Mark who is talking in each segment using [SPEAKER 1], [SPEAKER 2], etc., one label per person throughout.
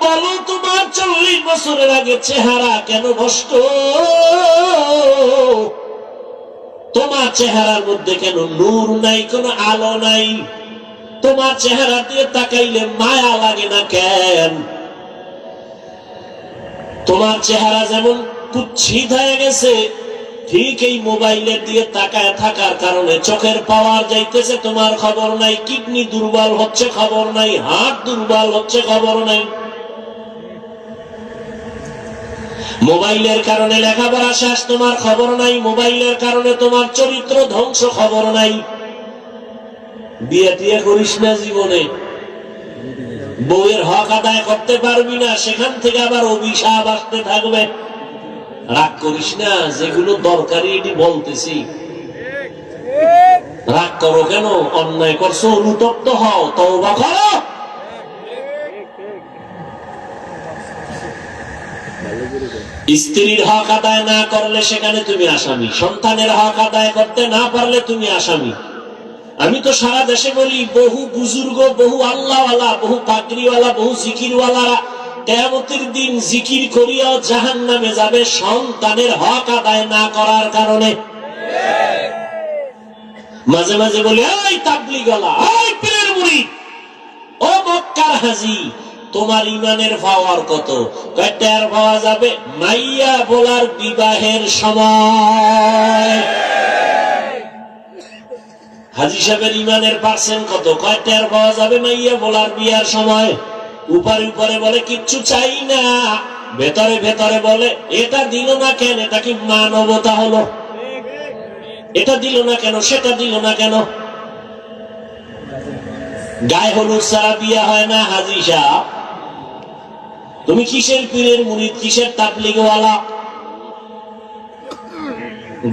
[SPEAKER 1] বলো তোমার চল্লিশ বছরের আগে চেহারা কেন নষ্ট তোমার চেহারার মধ্যে কেন নূর নাই, কোনো আলো নাই? তোমার চেহারা দিয়ে তাকাইলে মায়া লাগে না কেন? তোমার চেহারা যেমন কুচ্ছিত হয়ে গেছে ঠিক এই মোবাইলের দিয়ে তাকায় থাকার কারণে চোখের পাওয়ার যাইতেছে, তোমার খবর নাই, কিডনি দুর্বল হচ্ছে, খবর নাই হাত দুর্বল হচ্ছে, খবর নাই। মোবাইলের কারণে লেখাপড়া শেষ, তোমার খবর নাই, মোবাইলের কারণে তোমার চরিত্র ধ্বংস, খবর নাই। বিয়ে টিয়ে করিস না জীবনে। বউয়ের হক আদায় করতে পারবি না, সেখান থেকে আবার অভিশাপ আসতে থাকবে। রাগ করিস না, যেগুলো দরকারি এটি বলতেছি। রাগ করো কেন? অন্যায় করছ, অনুতপ্ত হও, তওবা করো। স্ত্রীর হক আদায় না করলে সেখানে তুমি আসামি। সন্তানের হক আদায় করতে না পারলে তুমি আসামি। আমি তো সারা দেশে বলি, বহু বুজুর্গ, বহু আল্লাহওয়ালা, বহু পাগড়িওয়ালা, বহু জিকিরওয়ালারা কেয়ামতের দিন জিকির করিয়াও জাহান নামে যাবে, সন্তানের হক আদায় না করার কারণে। মাঝে মাঝে বলি ওই তাবলি গলা ওই পীরের মুড়ি, ও মক্কার হাজি, তোমার ইমানের পাওয়ার কত? কয়টার পাওয়া যাবে, মাইয়া বলার বিবাহের সময়। হাজি সাহেবের ইমানের পার্সেন্ট কত? কয়টার পাওয়া যাবে, মাইয়া বলার বিয়ার সময়। উপরে উপরে বলে, কিচ্ছু চাই না। ভেতরে ভেতরে বলে, এটা দিল না কেন? এটা কি মানবতা হলো? এটা দিল না কেন? সেটা দিল না কেন? গায়ে হলুদ ছাড়া বিয়া হয় না, হাজি সাহ? তুমি কিসের পীরের মুরিদ? কিসের তাবলিগওয়ালা?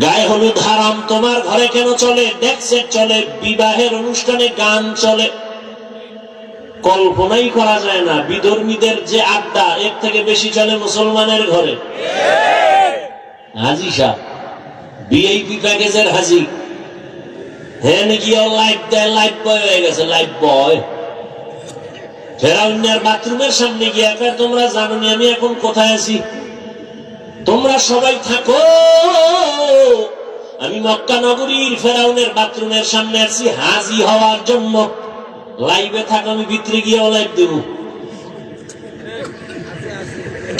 [SPEAKER 1] গায়ে হলুদ হারাম, তোমার ঘরে কেন চলে? ডেক্সেট চলে, বিবাহের অনুষ্ঠানে গান চলে। কল্পনাই করা যায় না। বিধর্মীদের যে আড্ডা, এর থেকে বেশি চলে মুসলমানের ঘরে। হাজি সাহ বিআইপি প্যাকেজের হাজি। হ্যাঁ গিয়ে লাইফ দেয় লাইফ বয় হয়ে গেছে লাইফ বয় ফেরাউনের বাথরুমের সামনে গিয়ে তোমরা জানো আমি এখন কোথায় আছি? তোমরা সবাই থাকো। আমি মক্কা নগরীর ফেরাউনের বাথরুমের সামনে আছি, হাজি হওয়ার জন্য। লাইভে থাক, আমি ভিতরে গিয়ে লাইভ দেব।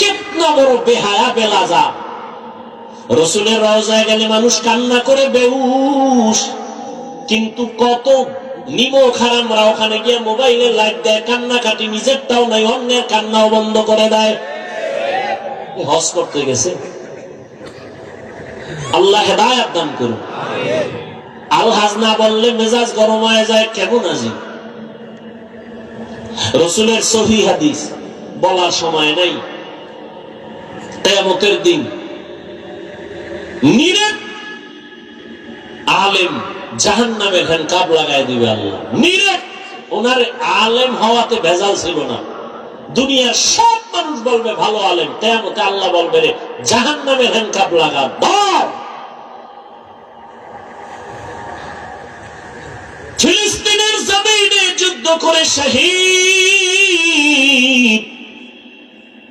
[SPEAKER 1] কেতনা বড় বেহায়া বেলাজা। রসুলের রওজায় গেলে মানুষ কান্না করে বেউস কিন্তু কত নিমো খারামরা ওখানে গিয়ে মোবাইলে লাইট দেয় কান্না কাটি নিজেরটাও নাই অন্যের কান্নাও বন্ধ করে দেয়। হজ করতে গেছে। আল্লাহ হেদায়াত দান করুন। আল হাজ না বললে মেজাজ গরম হয়ে যায়, কেমন আজি রসুলের সহি হাদিস বলার সময় নাই। তেমতের দিন আলেম জাহান নামের হ্যান কাপ লাগাই দিবে আল্লাহ। নিরেট ওনার আলেম হওয়াতে ভেজাল ছিল না। দুনিয়ার সব মানুষ বলবে, ভালো আলেম তেমতে আল্লাহ বলবে রে জাহান নামের হ্যান কাপ লাগা দাও ফিলিস্তিনের জমিনে যুদ্ধ করে শহীদ।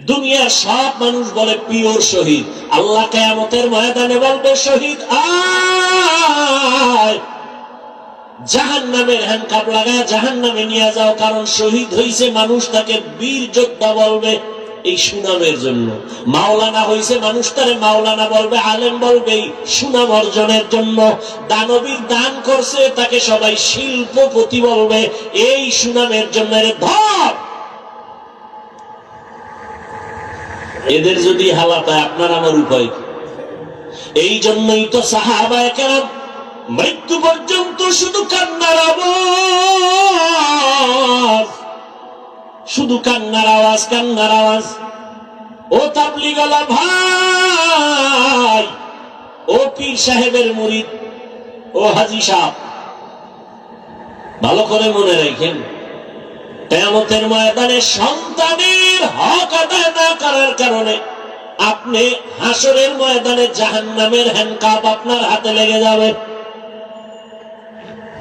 [SPEAKER 1] দুনিয়ার সব মানুষ বলে পিওর শহীদ। আল্লাহ কেয়ামতের ময়দানে বলবে, শহীদ, আয়। জাহান নামের হ্যান্ডকাপ লাগা জাহান নামে নিয়ে যাও, কারণ শহীদ হয়েছে মানুষ তাকে বীর যোদ্ধা বলবে। এই সুনামের জন্য। মাওলানা হইছে মানুষ, তারে মাওলানা বলবে, আলেম বলবে সুনাম অর্জনের জন্য। দানবীর দান করছে, তাকে সবাই শিল্পপতি বলবে, এই সুনামের জন্য ধর। এদের যদি হালাত হয় আপনার আমার উপায়? এই জন্যই তো সাহাবায় কেন মৃত্যু পর্যন্ত শুধু কান্নার আওয়াজ। শুধু কান্নার আওয়াজ কান্নার আওয়াজ। ও তাবলিগালা ভাই, ও পীর সাহেবের মুরিদ, ও হাজি সাহ ভালো করে মনে রাখেন, কেয়ামতের ময়দানে সন্তানের হক আদায় না করার কারণে আপনি হাসরের ময়দানে জাহান নামের হ্যান্ডকাপ আপনার হাতে লেগে যাবে।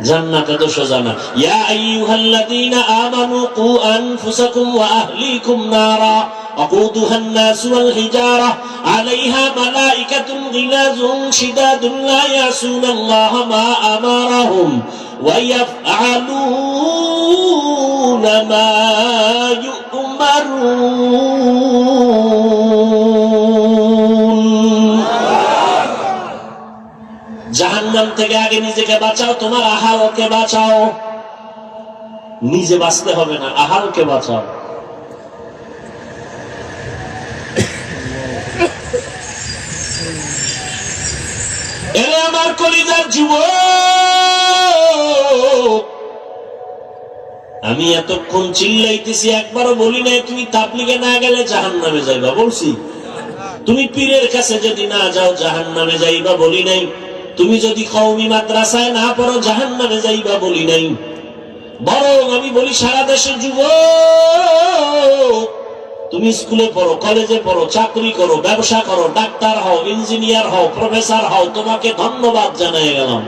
[SPEAKER 1] জান্নাতে তো সোজা না ইয়া আইয়ুহাল্লাযীনা আমানু কু আনফুসাকুম ওয়া আহলিকুম নারা وقودها الناس والحجارة عليها ملائكة غلاظ شداد لا يعصون الله ما أمرهم ويفعلون ما يؤمرون জাহান্নাম থেকে আগে নিজেকে বাঁচাও, তোমার আহারকে বাঁচাও। নিজে বাঁচতে হবে না, আহারকে বাঁচাও। আমার কলিজার আমি এতক্ষণ চিল্লাইতেছি, একবারও বলি নাই, তুমি তাবলিগে না গেলে জাহান নামে যাইবা, বলছি। তুমি পীরের কাছে যদি না যাও জাহান নামে যাইবা, বলি নাই। তুমি যদি কৌমি মাদ্রাসায় না পড়ো জাহান নামে যাইবা বলি নাই। বরং আমি বলি, সারা দেশে যুব, তুমি স্কুলে পড়ো, কলেজে পড়ো, চাকরি করো, ব্যবসা করো, ডাক্তার হও, ইঞ্জিনিয়ার হও, প্রফেসর হও, তোমাকে ধন্যবাদ জানাই গেলাম।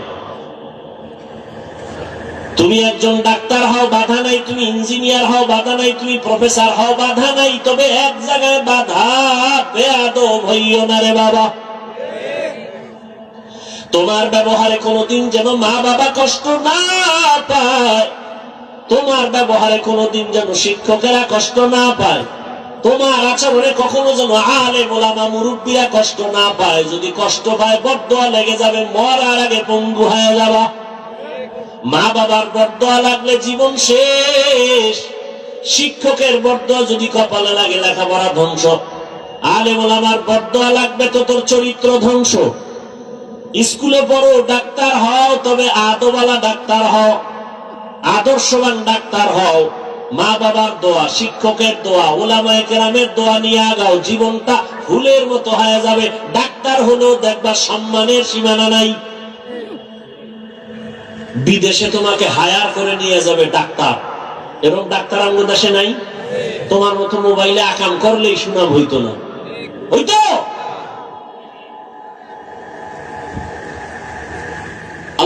[SPEAKER 1] তুমি একজন ডাক্তার হও, বাধা নাই তুমি ইঞ্জিনিয়ার হও, বাধা নাই তুমি প্রফেসর হও, বাধা নাই, তবে এক জায়গায় বাধা বেয়াদ হইও না রে বাবা। তোমার ব্যবহারে কোনোদিন যেন মা বাবা কষ্ট না পায়। তোমার ব্যবহারে কোনোদিন যেন শিক্ষকেরা কষ্ট না পায়। তোমার আচরণে কখনো যেন আলে মোলামা মুরব্বীরা কষ্ট না পায়। যদি কষ্ট পায় বড্ডোয়া লেগে যাবে, মরার আগে পঙ্গু হয়ে যাবা। মা বাবার বরদোয়া লাগলে জীবন শেষ। শিক্ষকের বরদোয়া যদি কপালে লাগে, লেখাপড়া ধ্বংস। আলেমুল আমার বরদোয়া লাগবে তো তোর চরিত্র ধ্বংস। স্কুলে পড়ো ডাক্তার হও, তবে আদবালা ডাক্তার হও, আদর্শবান ডাক্তার হও। মা বাবার দোয়া, শিক্ষকের দোয়া, ওলামায় দোয়া নিয়ে আগাও, জীবনটা ফুলের মতো হয়ে যাবে। ডাক্তার হলেও দেখবা সম্মানের সীমানা নাই। বিদেশে তোমাকে হায়ার করে নিয়ে যাবে ডাক্তার। এবং ডাক্তার আঙ্গ দেশে নাই? তোমার মতো মোবাইলে আকাম করলেই সুনাম হইতো না। হইতো?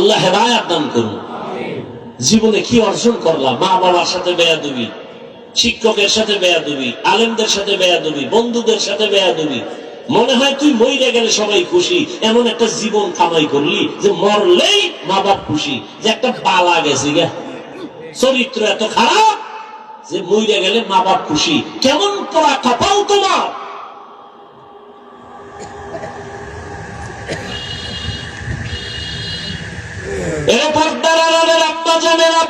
[SPEAKER 1] আল্লাহ হেদায়াত দান করুন। জীবনে কি অর্জন করলাম? মা বাবার সাথে বেয়া দিবি শিক্ষকের সাথে বেয়া দিবি আলেমদের সাথে বেয়া দিবি বন্ধুদের সাথে বেয়া দিবি মনে হয় তুই মইরে গেলে সবাই খুশি। এমন একটা জীবন কামাই করলি যে মরলেই মা বাপ খুশি। যে একটা পালা গেছে গে। চরিত্র এত খারাপ যে মইরে গেলে মা বাপ খুশি। কেমন পড়া কপাল তোমার? জানেরা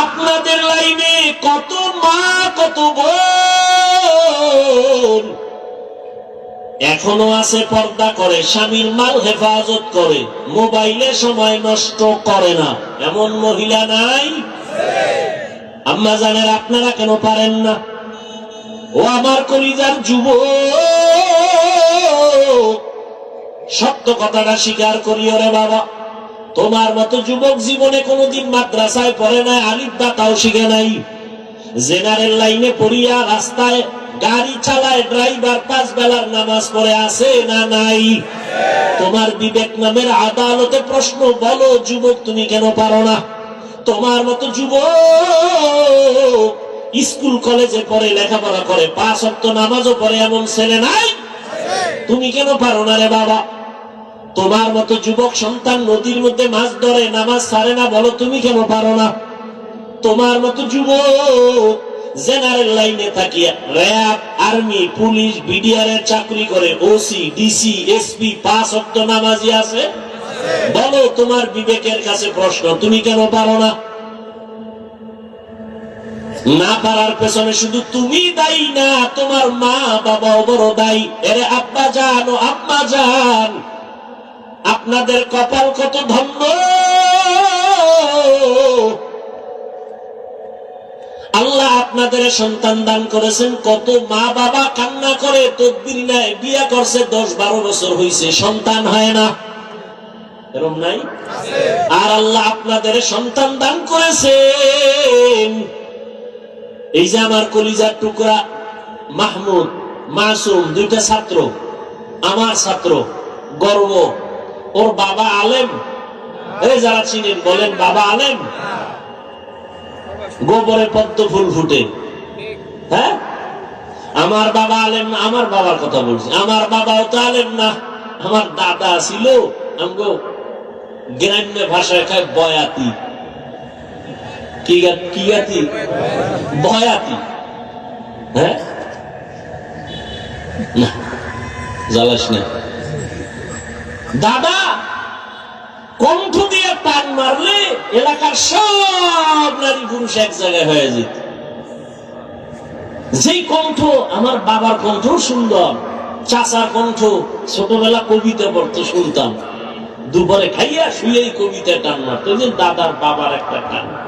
[SPEAKER 1] আপনাদের লাইনে কত মা, কত বোন। এখনও আছে পর্দা করে, স্বামীর মাল হেফাজত করে, মোবাইলে সময় নষ্ট করে না। এমন মহিলা নাই? আম্মা জানেন আপনারা কেন পারেন না? ও আমার কলিজার যুব সত্য কথাটা স্বীকার করিও রে বাবা। তোমার মতো যুবক জীবনে কোনোদিন মাদ্রাসায় পড়ে নাই, আলিফ বা তাও শিখে নাই। জেনারেল লাইনে পড়িয়া রাস্তায় গাড়ি চালায় ড্রাইভার পাঁচ বেলার নামাজ পড়ে আছে না নাই? তোমার বিবেক নামের আদালতে প্রশ্ন, বলো, যুবক, তুমি কেন পারো না? তোমার মতো যুবক স্কুল কলেজে পড়ে, লেখাপড়া করে, পাঁচ অক্ট নামাজও পড়ে এমন ছেলে নাই? তুমি কেন পারো না রে বাবা? তোমার মতো যুবক সন্তান নদীর মধ্যে মাছ ধরে, নামাজ ছাড়ে না, বলো তুমি কেন পারো না? তোমার মতো যুবক জেনারেল লাইনে থাকিয়া র্যাব, আর্মি, পুলিশ, বিডিআর এর চাকরি করে ওসি ডিসি এসপি পাঁচ অক্ট নামাজি আছে? বলো তোমার বিবেকের কাছে প্রশ্ন, তুমি কেন পারো না? না পারার পেছনে শুধু তুমি দায়ী না তোমার মা বাবাও বড় দায়ী। এরে আব্বা যান ও আম্মা যান আপনাদের কপাল কত ধন্য? আল্লাহ আপনাদের সন্তান দান করেছেন কত মা বাবা কান্না করে তদবির নাই বিয়া করছে দশ বারো বছর হয়েছে সন্তান হয় না। এরম নাই? আর আল্লাহ আপনাদের সন্তান দান করেছেন। এই যে আমার কলিজার টুকরা, মাহমুদ, মাসুম, দুইটা ছাত্র, আমার ছাত্র, গর্ব। ওর বাবা আলেম? এই যারা চিনেন, বলেন বাবা আলেম? গোবরে পদ্ম ফুল ফুটে। হ্যাঁ? আমার বাবা আলেম না, আমার বাবার কথা বলছি। আমার বাবাও তো আলেম না। আমার দাদা ছিল, আমগো গ্রাম্য ভাষায় খায় বয়াতি। বয়াতি হ্যাঁ? দাদা, কণ্ঠ দিয়ে টান মারলে এলাকার সব নারী পুরুষ এক জায়গায় হয়ে যেত। যেই কণ্ঠ আমার বাবার কণ্ঠ সুন্দর, চাচার কণ্ঠ ছোটবেলা কবিতা পড়তে শুনতাম। দুপুরে খাইয়া শুয়েই কবিতা টান মারত। যে দাদার বাবার একটা টান।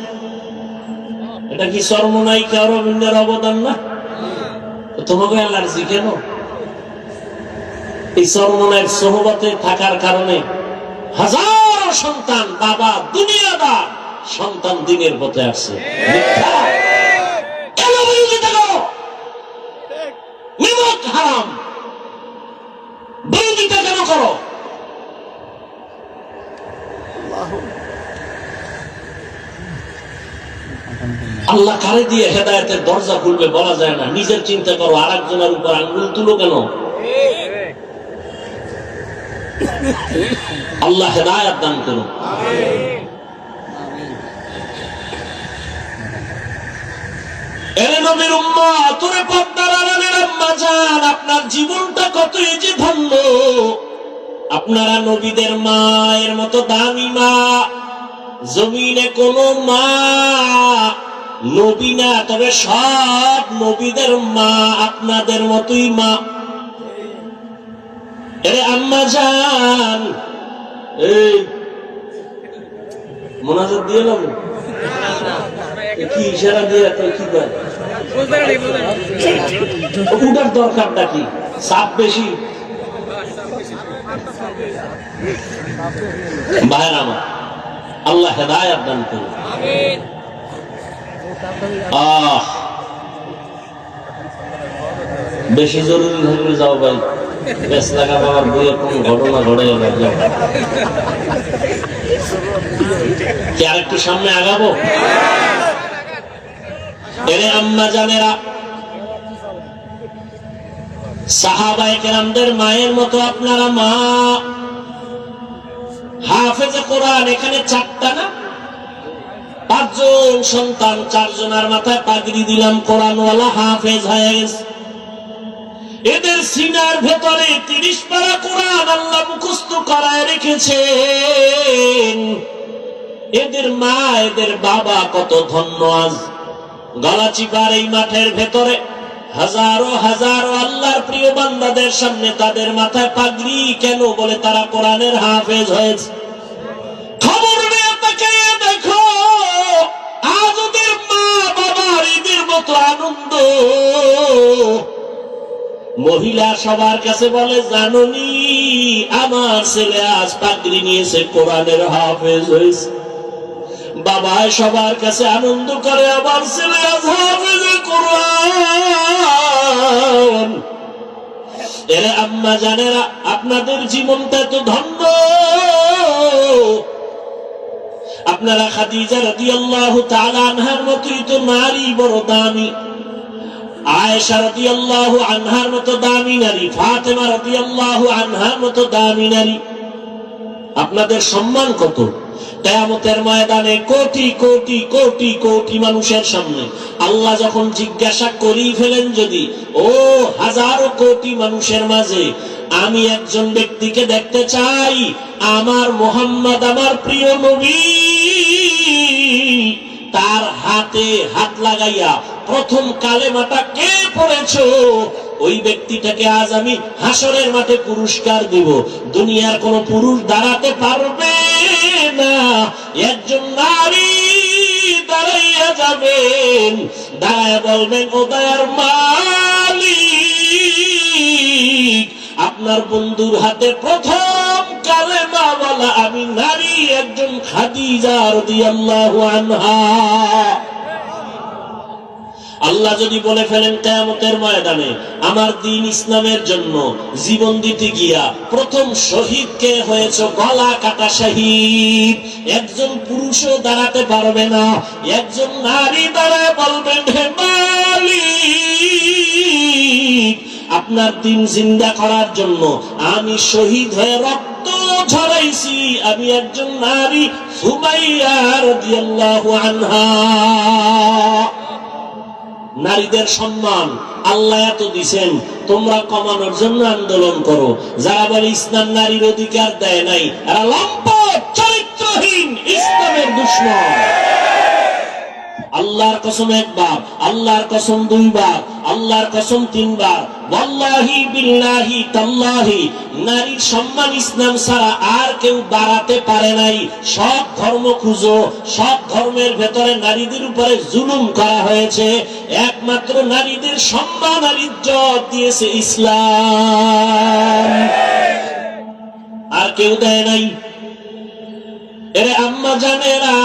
[SPEAKER 1] এটা কি সর্বনায়িকা অরবিন্দের অবদান না? তোমাকে অ্যালার্জি কেন? এই থাকার কারণে হাজারো সন্তান বাবা, দুনিয়াদার সন্তান দিনের পথে আসছে বিরোধিতা কেন করো? আল্লাহ কারে দিয়ে হেদায়তের দরজা খুলবে বলা যায় না। নিজের চিন্তা করো আর একজনের উপর আঙ্গুল তুলো কেন? আল্লাহ হেদায়ত দান নবীদের মায়ের মতো দামি মা, জমিনে কোন মা নবী না, তবে সব নবীদের মা, আপনাদের মতোই মা। এরে আম্মা জান, এই, মোনাজাত দিয়ে নাম কি ইশারা দিয়ে কি উঠার চাপ বেশি? ভাইয়ের আমার, আল্লাহ হেদায়াত দান করুন। আহ। বেশি জরুরি যাও ভাই। বইয়ে কোন ঘটনা ঘটে যাও। কি সামনে আগাবো? এরে আম্মা জানেরা মায়ের মতো আপনারা মা। হাফেজে কোরআন, এখানে চারটা না? পাঁচজন সন্তান, চারজনের মাথায় পাগড়ি দিলাম, কোরআনওয়ালা হাফেজ হয়ে এদের সিনার ভেতরে তিরিশ পারা কোরআন আল্লাহ মুখস্থ করায় রেখেছেন। এদের মা, এদের বাবা কত ধন্য আজ। গলাচিপার এই মাঠের ভেতরে হাজারো হাজারো আল্লাহর প্রিয় বান্দাদের সামনে তাদের মাথায় পাগড়ি কেন বলে তারা কোরআনের হাফেজ হয়েছে। খবর দেখো মহিলা সবার কাছে বলে, জাননি, আমার ছেলে আজ পাগড়ি নিয়েছে, কোরআনের হাফেজ হয়েছে। বাবাই সবার কাছে আনন্দ করে, আমার ছেলে আজ হাফেজে কোরআন। এর আম্মা জানেরা, আপনাদের জীবনটা তো ধন্য। আপনারা খাদিজা রাদিয়াল্লাহু তাআলা আনহার মতোই তো নারী বড় দামি। আপনাদের সম্মান কত? কেয়ামতের ময়দানে কোটি কোটি কোটি কোটি মানুষের সামনে আল্লাহ যখন জিজ্ঞাসা করি ফেলেন যদি, ও হাজারো কোটি মানুষের মাঝে আমি একজন ব্যক্তিকে দেখতে চাই, আমার মোহাম্মদ, আমার প্রিয় নবী, তার হাতে হাত লাগাইয়া প্রথম কালেমাটা কে পড়েছ? ওই ব্যক্তিটাকে আজ আমি হাসরের মাঠে পুরস্কার দিব। দুনিয়ার কোন পুরুষ দাঁড়াতে পারবে না। একজন নারী দাঁড়াইয়া যাবেন। দাঁড়ায় বলবেন, ও দয়ার মালিক, আপনার বন্ধুর হাতে প্রথম কালেমা বলা আমি নারী, একজন খাদিজা রাদিয়াল্লাহু আনহা। আল্লাহ যদি বলে ফেলেন কেয়ামতের ময়দানে, আমার দিন ইসলামের জন্য জীবন দিতে গিয়া প্রথম শহীদ কে হয়েছে? গলা কাটা শহীদ। একজন পুরুষও দাঁড়াতে পারবে না, একজন নারী দাঁড়ায় বলবেন, হে মালিক, আপনার দিন জিন্দা করার জন্য আমি শহীদ হয়ে রক্ত ঝরাইছি। আমি একজন নারী সুমাইয়া রাদিয়াল্লাহু আনহা। নারীদের সম্মান। আল্লাহ এত দিছেন, তোমরা কমানোর জন্য আন্দোলন করো। যারা বলে ইসলাম নারীর অধিকার দেয় নাই, এরা লম্পট, চরিত্রহীন, ইসলামের দুশ্মন। আল্লাহর কসম একবার, আল্লাহর কসম দুইবার, আল্লাহর কসম তিনবার। ওয়াল্লাহি বিল্লাহি তাল্লাহি, নারীর সম্মান ইসলাম ছাড়া আর কেউ বাড়াতে পারে নাই। সব ধর্ম খুঁজো সব ধর্মের ভেতরে নারীদের উপরে জুলুম করা হয়েছে। একমাত্র নারীদের সম্মান আর ইজ্জত দিয়েছে ইসলাম। আর কেউ দেয় নাই। এরে আম্মা জানেরা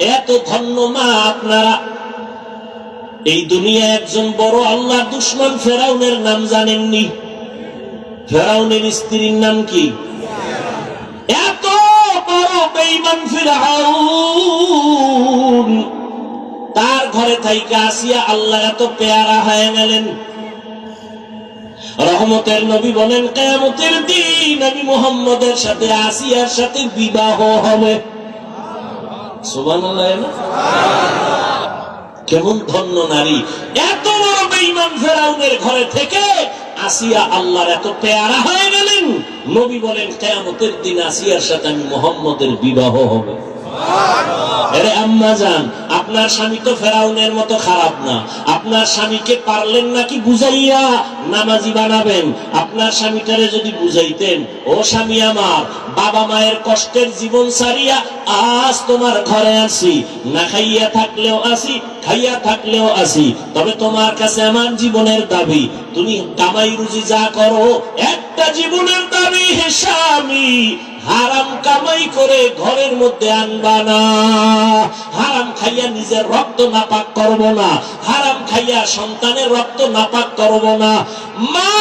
[SPEAKER 1] এত ধন্য মা আপনারা। এই দুনিয়া একজন বড় আল্লাহ, দুশ্মন ফেরাউনের নাম জানেননি। ফেরাউনের স্ত্রীর নাম কি? এত বড় বেইমান তার ঘরে থাইকা আসিয়া আল্লাহ এত পেয়ারা হয়ে গেলেন। রহমতের নবী বলেন, কেয়ামতের দিন আমি মোহাম্মদের সাথে, আসিয়ার সাথে বিবাহ হবে। কেমন ধন্য নারী। এত বড় বেঈমান ফেরাউনের ঘরে থেকে আসিয়া আল্লাহর এত পেয়ারা হয়ে গেলেন। নবী বলেন, কেয়ামতের দিন আসিয়ার সাথে আমি মোহাম্মদের বিবাহ হবে। আপনার স্বামী তো ফেরাউনের মতো খারাপ না। আপনার স্বামীকে পারলেন নাকি বুঝাইয়া নামাজি বানাবেন? আপনার স্বামীটারে যদি বুঝাইতেন, ও স্বামী আমার, বাবা মায়ের কষ্টের জীবন সারিয়া আজ তোমার ঘরে আসি। না খাইয়া থাকলেও আসি, খাইয়া থাকলেও আসি। তবে তোমার কাছে আমার জীবনের দাবি, তুমি কামাই রুজি যা করো, একটা জীবনের দাবি হে স্বামী। হারাম কামাই করে ঘরের মধ্যে আনবা না। হারাম খাইয়া নিজের রক্ত নাপাক করব না। হারাম খাইয়া সন্তানের রক্ত নাপাক করব না। মা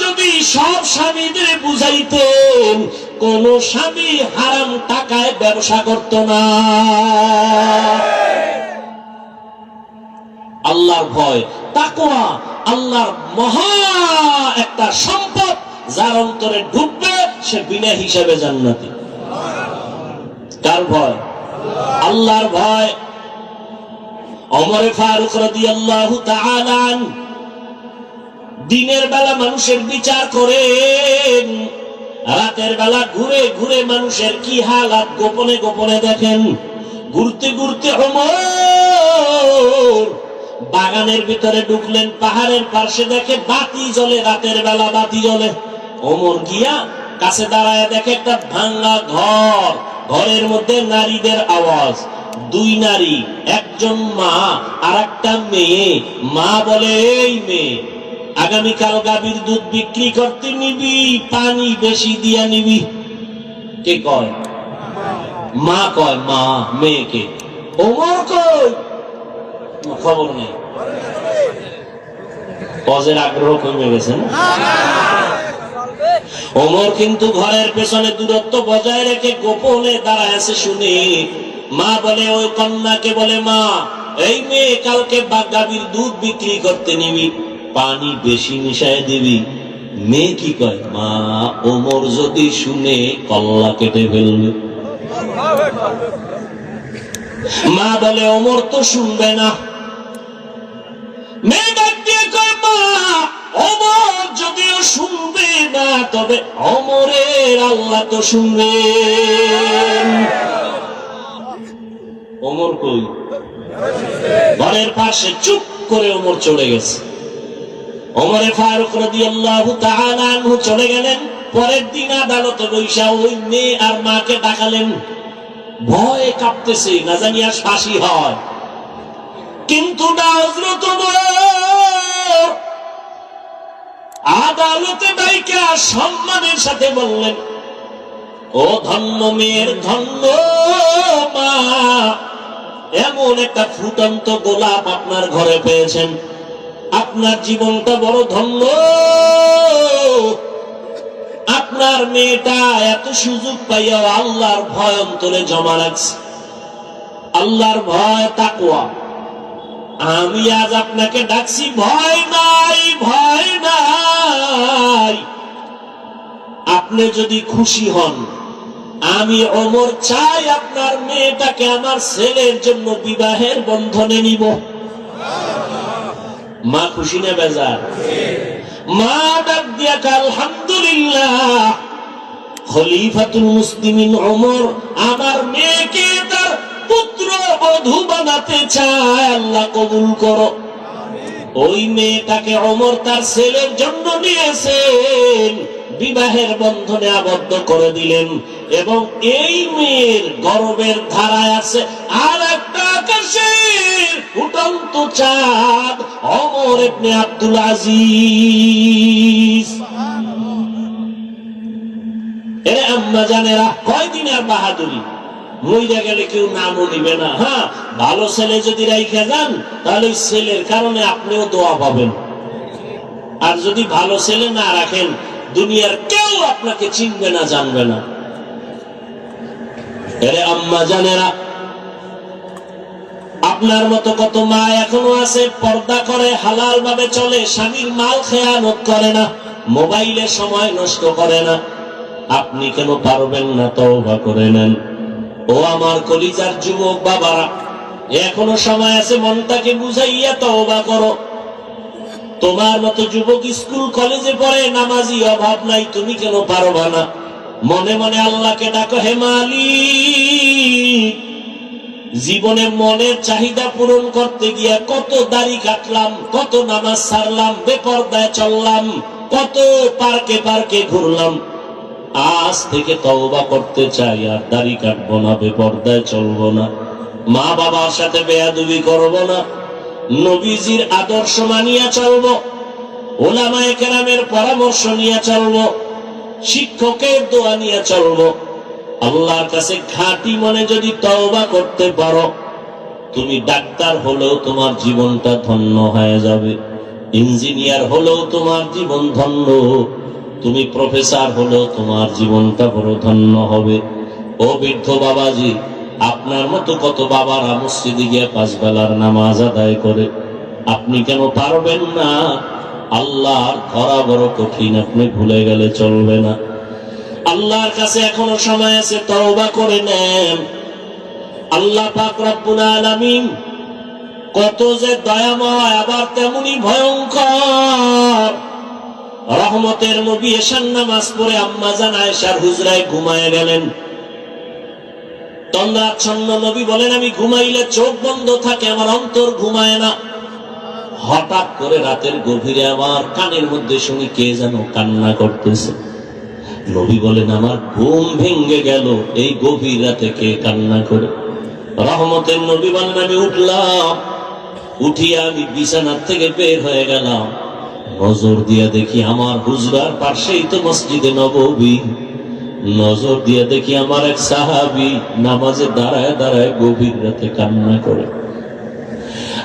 [SPEAKER 1] যদি সব স্বামীদের বুঝাইতেন, কোন স্বামী হারাম টাকায় ব্যবসা করত না। আল্লাহর ভয় তাকোয়া আল্লাহর মহা একটা সম্পদ। যার অন্তরে ঢুকবে, সে বিনা হিসাবে জান্নাতি। কার ভয়? আল্লাহর ভয়। অমরে ফারুক রাদিয়াল্লাহু তাআলা আন, দিনের বেলা মানুষের বিচার করেন, রাতের বেলা ঘুরে ঘুরে মানুষের কি হালাত গোপনে গোপনে দেখেন। ঘুরতে ঘুরতে অমর বাগানের ভিতরে ঢুকলেন, পাহাড়ের পাশে দেখে বাতি জ্বলে, রাতের বেলা বাতি জ্বলে। ওমর গিয়া কাছে দাঁড়ায় দেখে একটা ভাঙ্গা ঘর। ঘরের মধ্যে নারীদের আওয়াজ। দুই নারী, একজন মা আর একটা মেয়ে। মা বলে, এই মেয়ে, আগামীকাল গাভীর দুধ বিক্রি করতে নিবি, পানি বেশি দিয়া নিবি। কে কয়? মা কয়, মা, মেয়েকে। ওমর কই খবর নেই। পজের আগ্রহ কমে গেছে না। ওমর কিন্তু ঘরের পেছনে দূরত্ব বজায় রেখে গোপনে শুনে। মা বলে, ওই কন্যাকে বলে, মা, এই মেয়ে কালকে দুধ বিক্রি করতে নিবি, পানি বেশি মিশায় দিবি। মেয়ে কি কয়? মা, ওমর যদি শুনে কল্লা কেটে ফেলবে। মা বলে, ওমর তো শুনবে না। মেয়ে ডাক দিয়ে কয়, মা অমর যদিও শুনবে না, তবে অমরের আল্লাহ তো শুনবে অমর কই? ঘরের পাশে চুপ করে ওমর চলে গেছে। ওমরে ফারুক রাদিয়াল্লাহু তাআলা আনহু চলে গেলেন। পরের দিন আদালতে বৈশা ওই মেয়ে আর মাকে ডাকালেন। ভয়ে কাঁপতেছে, না জানি আর ফাঁসি হয়। কিন্তু না হজরত আদালতে ডাইকা সম্মানের সাথে বললেন, ও ধন্য মেয়ের ধন্য মা, এমন একটা ফুটন্ত গোলাপ আপনার ঘরে পেয়েছেন। আপনার জীবনটা বড় ধন্য। আপনার মেয়েটা এত সুযোগ পাইয়া আল্লাহর ভয় অন্তরে জমা রাখছে। আল্লাহর ভয় তাকুয়া আমি আজ আপনাকে ডাকছি, ভয় নাই ভয় নাই। আপনি যদি খুশি হন, আমি অমর চাই আপনার মেয়েটাকে আমার ছেলের জন্য বিবাহের বন্ধনে নিব। মা খুশি না বেজার? মা ডাক দিয়া আলহামদুলিল্লাহ। খলিফাতুল মুসলিমিন অমর, আমার মেয়েকে তার পুত্র বধূ বানাতে চায়, আল্লাহ কবুল করো। ওই মেয়েটাকে অমর তার ছেলের জন্য নিয়েছেন, বিবাহের বন্ধনে আবদ্ধ করে দিলেন, এবং এই মেয়ের গর্বের ধারায় আছে আর একটা আকাশের উঠন্ত চাঁদ, অমর এমনি আব্দুল আজিজ। এরে আম্মা জানেরা কয়দিন আর বাহাদুরি? মইরা গেলে কেউ নামও নিবে না। হ্যাঁ ভালো ছেলে যদি রাইখা যান, তাহলে ওই ছেলের কারণে আপনিও দোয়া পাবেন। আর যদি ভালো ছেলে না রাখেন, দুনিয়ার কেউ আপনাকে চিনবে না, জানবে না। এরে আম্মা জানেরা, আপনার মতো কত মা এখনও আছে, পর্দা করে হালাল ভাবে চলে, স্বামীর মাল খেয়ানত করে না, মোবাইলে সময় নষ্ট করে না। আপনি কেন পারবেন না তওবা করে নেন? ও আমার কলিজার যুবক বাবারা এখনও সময় আছে মনটাকে বুঝাইয়া তওবা করো। তোমার মতো যুবক স্কুল, কলেজে পড়ে নামাজি অভাব নাই, তুমি কেন পারবা না? মনে মনে আল্লাহকে ডাকো, হে মালিক, জীবনে মনের চাহিদা পূরণ করতে গিয়া কত দাড়ি কাটলাম, কত নামাজ সারলাম, বেপরদায় চললাম, কত পার্কে পার্কে ঘুরলাম। আজ থেকে তওবা করতে চাই, আর দাড়ি কাটবো না, বেপর্দায় চলবো না। মা বাবার সাথে বেয়াদুবি করব না। নবীজির আদর্শ মানিয়া চলব। ওলামায়ে কেরামের পরামর্শ নিয়ে চলব। শিক্ষকের দোয়া নিয়ে চলব। আল্লাহর কাছে খাঁটি মনে যদি তওবা করতে পারো, তুমি ডাক্তার হলেও তোমার জীবনটা ধন্য হয়ে যাবে। ইঞ্জিনিয়ার হলেও তোমার জীবন ধন্য। তুমি প্রফেসর হলেও তোমার জীবনটা বড় ধন্য হবে। ও বৃদ্ধ বাবাজি, আপনার মতো কত বাবারা মসজিদে গিয়ে পাঁচ বেলার নামাজ আদায় করে। আপনি কেন পারবেন না? আল্লাহর ধরা বড় কঠিন, আপনি ভুলে গেলে চলবে না। আল্লাহর কাছে এখনও সময় আছে, তওবা করে নেন। আল্লাহ পাক রব্বুল আলামিন কত যে দয়াময়, আবার তেমনি ভয়ঙ্কর। রহমতের নবী এশান নামাজ পড়ে আম্মা জান আয়েশার হুজরায় ঘুমায় গেলেন। তন্দ্রাচ্ছন্ন নবী বলেন, আমি ঘুমাইলে চোখ বন্ধ থাকে, আমার অন্তর ঘুমায় না। হঠাৎ করে রাতের গভীরে আমার কানের মধ্যে শুনি কে যেন কান্না করতেছে। নবী বলেন, আমার ঘুম ভেঙ্গে গেল, এই গভীর রাতে কে কান্না করে? রহমতের নবী বলেন, আমি উঠলাম, উঠিয়া আমি বিছানার থেকে বের হয়ে গেলাম। নজর দিয়া দেখি আমার হুজরার পাশেই তো মসজিদে নববী। নজর দিয়ে দেখি আমার এক সাহাবি নামাজে দাঁড়ায় দাঁড়ায় গভীর রাতে কান্না করে।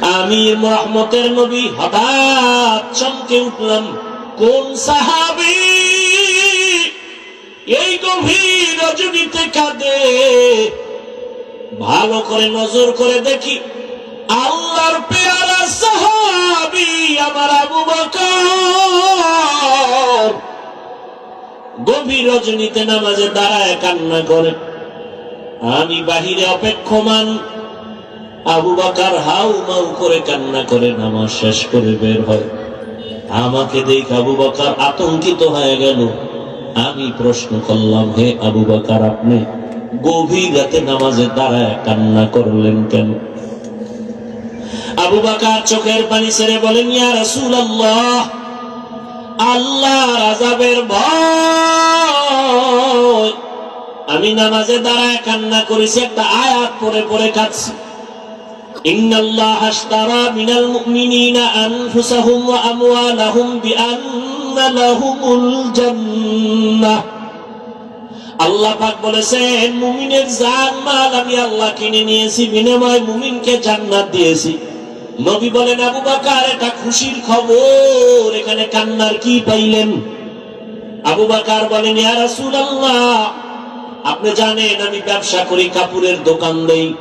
[SPEAKER 1] আমি রহমতের নবী, হঠাৎ চমকে উঠলাম, কোন সাহাবি? এই গভীর রজনীতে কাঁদে। ভালো করে নজর করে দেখি, আল্লাহর পেয়ারা সাহাবি গভীর রজনীতে নামাজে দাঁড়ায় কান্না করে। আমি বাহিরে অপেক্ষমান। আবু বাকার হাউ মাউ করে কান্না করে, নামাজ শেষ করে বের হয়। আমাকে দেখ আবু বাকার আতঙ্কিত হয়ে গেল। আমি প্রশ্ন করলাম, হে আবু বাকার, আপনি গভীর রাতে নামাজে দাঁড়ায় কান্না করলেন কেন? আবু বাকার চোখের পানি ছেড়ে বলেন আল্লাহ রাজাবের ভয়। আমি নামাজে দাঁড়ায় কান্না করেছি, একটা আয়াত পরে পরে কাঁদছি। আল্লাহ কিনে নিয়েছি, বিনাময় মুমিনকে জান্নাত দিয়েছি। নবী বলেন, আবু বাকার, এটা খুশির খবর। এখানে কান্নার কি পাইলেন? আবু বাকার বলেন আপনি জানেন, আমি ব্যবসা করি, কাপড়ের দোকান দেই।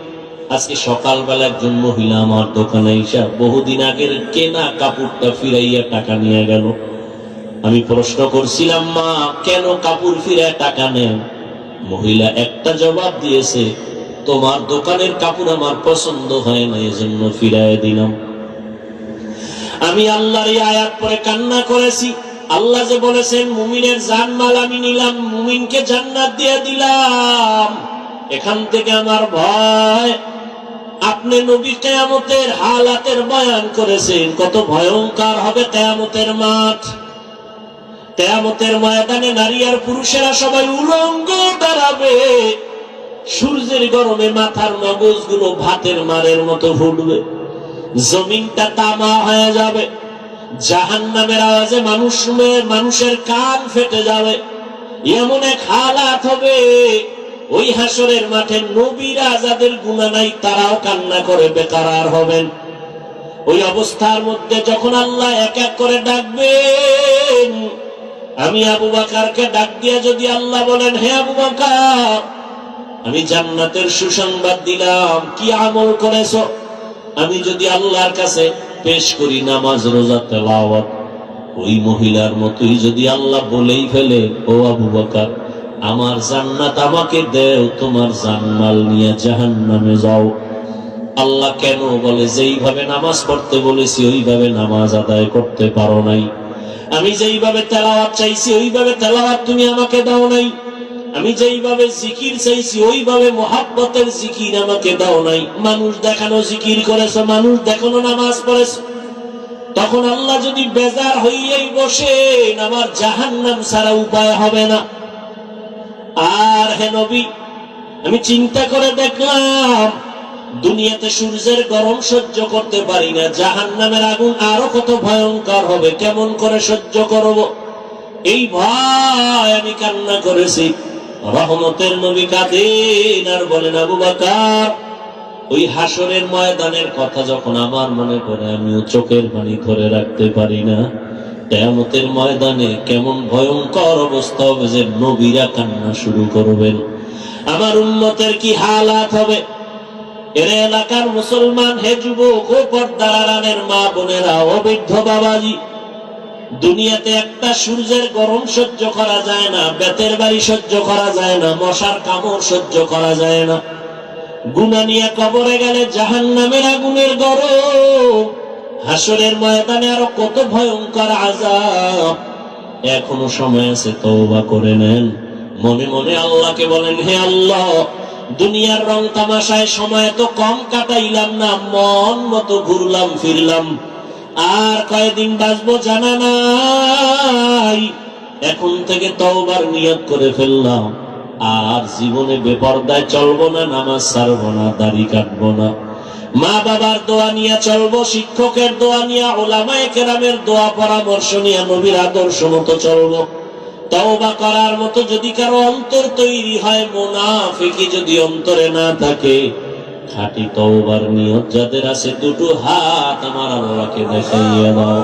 [SPEAKER 1] আজকে সকালবেলা একজন মহিলা আমার দোকানে এসে বহুদিন আগের কেনা কাপড়টা ফিরাইয়া টাকা নিয়ে গেল। আমি প্রশ্ন করছিলাম, মা, কেন কাপড় ফিরে টাকা নেন? মহিলা একটা জবাব দিয়েছে তোমার দোকানের কাপড় আমার পছন্দ হয় না, এজন্য ফিরাই দিলাম। আমি আল্লাহর আয়াত পরে কান্না করেছি। আল্লাহ যে বলেছেন, মুমিনের জানমাল আমি নিলাম, মুমিনকে জান্নাত দিয়ে দিলাম। এখান থেকে আমার ভয়। আপনি নবী কেয়ামতের হালাতের বয়ান করেছেন, কত ভয়ঙ্কর হবে কেয়ামতের মাঠ। কেয়ামতের ময়দানে নারী আর পুরুষেরা সবাই উলঙ্গ দাঁড়াবে। সূর্যের গরমে মাথার মগজগুলো ভাতের মারের মতো ফুটবে। জমিনটা তামা হয়ে যাবে। জাহান নামের আওয়াজে মানুষ মানুষের কান ফেটে যাবে। এমন এক হালাত হবে, ওই হাসরের মাঠে নবীরা যাদের গুণা নাই, তারাও কান্না করে বেকারার হবেন। ওই অবস্থার মধ্যে যখন আল্লাহ এক এক করে ডাকবেন, আমি আবু বাকারকে ডাক দিয়ে যদি আল্লাহ বলেন, হে আবু বাকার আমি জান্নাতের সুসংবাদ দিলাম। কি আমল করেছ? আমি যদি আল্লাহর কাছে পেশ করি নামাজ, রোজা, তেলাওয়াত, ওই মহিলার মতোই যদি আল্লাহ বলেই ফেলে, ও আবু বকর, আমার জান্নাত আমাকে দেও, তোমার জান্নাল নিয়ে জাহান্নামে যাও। আল্লাহ কেন বলে, যেইভাবে নামাজ পড়তে বলেছি, ওইভাবে নামাজ আদায় করতে পারো নাই। আমি যেইভাবে তেলাওয়াত চাইছি, ওইভাবে তেলাওয়াত তুমি আমাকে দাও নাই। আমি যেইভাবে জিকির চাইছি, ওইভাবে মোহাব্বতের জিকির আমাকে দাও নাই। মানুষ দেখানো জিকির করেছে, মানুষ দেখানো নামাজ পড়েছে। তখন আল্লাহ যদি বেজার হইয়াই বসেন, আমার জাহান্নাম ছাড়া উপায় হবে না। আর হে নবী, আমি চিন্তা করে দেখলাম, দুনিয়াতে সূর্যের গরম সহ্য করতে পারি না জাহান নামের আগুন আরও কত ভয়ঙ্কর হবে, কেমন করে সহ্য করব? এই ভয় আমি কান্না করেছি। রহমতের নবী কাদিন আর বলেন, আবু বাকার, ওই হাসরের ময়দানের কথা যখন আমার মনে করে আমিও চোখের পানি ধরে রাখতে পারি না। কেয়ামতের ময়দানে কেমন ভয়ঙ্কর অবস্থা হবে যে নবীরা কান্না শুরু করবেন। আমার উন্মতের কি হালাত হবে? এর এলাকার মুসলমান হে যুবক, ও পর্দারানের মা বোনেরা অবৈধ বাবাজি দুনিয়াতে একটা সূর্যের গরম সহ্য করা যায় না, বেতের বাড়ি সহ্য করা যায় না, মশার কামড় সহ্য করা যায় না। গুনা নিয়ে কবরে গেলে জাহান নামের আগুনের গরম, হাসরের ময়দানে আরও কত ভয়ঙ্কর আজাব এখনও সময় আছে, তওবা করে নেন। মনে মনে আল্লাহকে বলেন, হে আল্লাহ, দুনিয়ার রং তামাশায় সময় তো কম কাটাইলাম না, মন মতো ঘুরলাম, ফিরলাম। আর কয়দিন বাঁচবো জানা নাই। এখন থেকে তওবার নিয়ত করে ফেললাম। আর জীবনে বেপর্দায় চলবো না, নামাজ ছাড়বো না, দাড়ি কাটবো না। মা বাবার দোয়া নিয়ে চলবো, শিক্ষকের দোয়া নিয়ে, ওলামায়ে কেরামের দোয়া পরামর্শ নিয়ে, নবীর আদর্শ মতো চলবো। তওবা করার মতো যদি কারও অন্তর তৈরি হয় মোনাফিকি যদি অন্তরে না থাকে খাঁটি তওবার নিয়ত যাদের আছে দুটো হাত আমার আল্লাহকে দেখাইয়া দাও।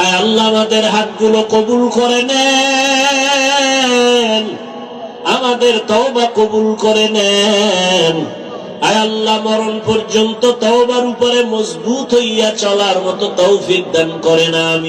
[SPEAKER 1] আয় আল্লাহ আমাদের হাতগুলো কবুল করে নেন। আমাদের তওবা কবুল করে নেন। আয় আল্লাহ মরণ পর্যন্ত তওবার উপরে মজবুত হইয়া চলার মতো তৌফিক দান করেন আমি